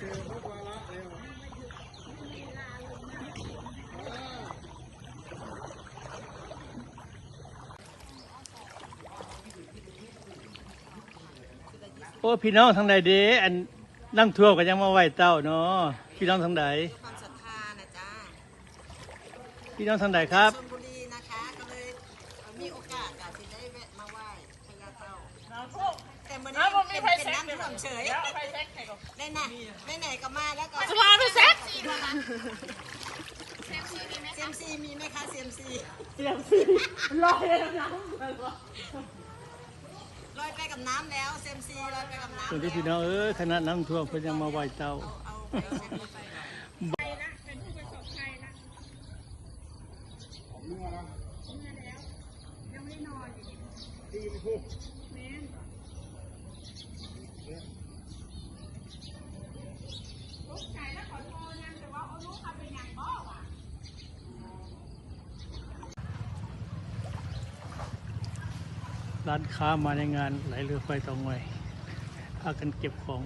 โอ้พี่น้องทางใดเด้อันนั่งทั่วกันยังมาไหวเต้าเนาะพี่น้องทางใดครัพี่น้องทางใดครับมีโอกาสอาจจะได้แวะมาไหว้พญาเต้าแต่มื่นี้เป็น เป็นน้ำท่วมเฉยได้ไหนได้ไหนก็มาแล้วก็สภาไปเซ็ตเซียมซีมีไหมคะเซียมซีลอยเลยนะลอยไปกับน้ำแล้วเซียมซีลอยไปกับน้ำส่วนแล้ที่วพี่น้องเอ้ยคณะน้ำท่วมเพิ่นยังมาไหวเต้า เอาไปเช็คไป ร้านค้ามาในงานไหลเรือไฟตองไว้พากันเก็บของ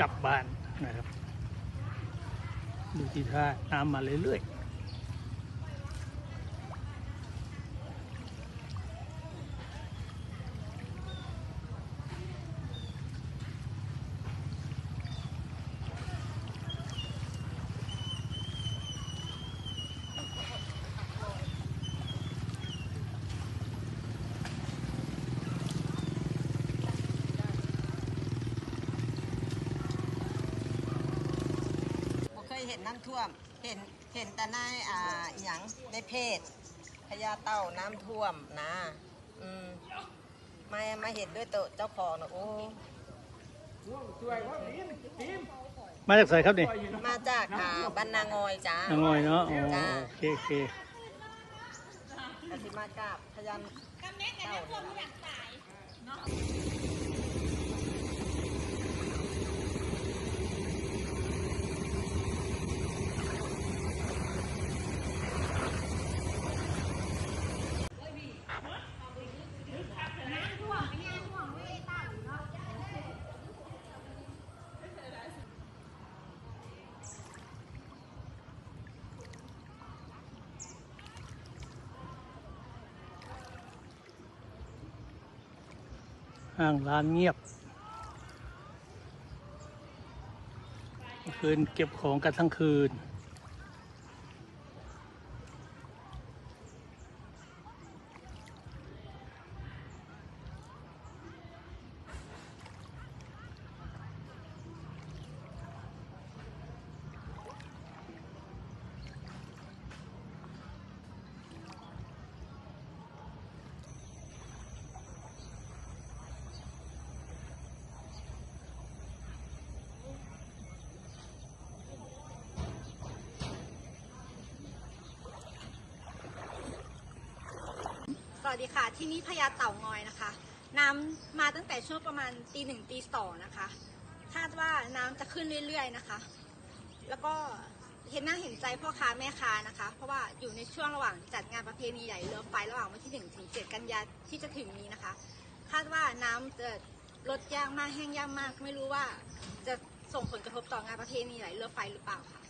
กลับบ้านนะครับ ดูที่ท่าน้ำมาเรื่อยๆ นน้ำท่วม เห็นเห็นแต่ในอ่าอหย่างในเพจพญาเต่าน้ำท่วมนะอืมมามาเห็นด้วยตัวเจ้าของนะโอ้มาจากไสครับนี่มาจากอ่าบ้านนางอยจ้า นางอยเนาะอ๋อจ้าโอเคโอเคอาสิมากับพญาเต่า ห้างร้านเงียบเมื่อคืนเก็บของกันทั้งคืน วัสดีค่ะ ที่นี่พญาเต่างอยนะคะ น้ำมาตั้งแต่ช่วงประมาณตีหนึ่งตีสองนะคะ คาดว่าน้ำจะขึ้นเรื่อยๆนะคะ แล้วก็เห็นหน้าเห็นใจพ่อค้าแม่ค้านะคะ เพราะว่าอยู่ในช่วงระหว่างจัดงานประเพณีใหญ่เรือไฟระหว่างวันที่หนึ่งถึงเจ็ดกันยาที่จะถึงนี้นะคะ คาดว่าน้ำจะลดยากมากแห้งยากมาก ไม่รู้ว่าจะส่งผลกระทบต่องานประเพณีไหลเรือไฟหรือเปล่าค่ะ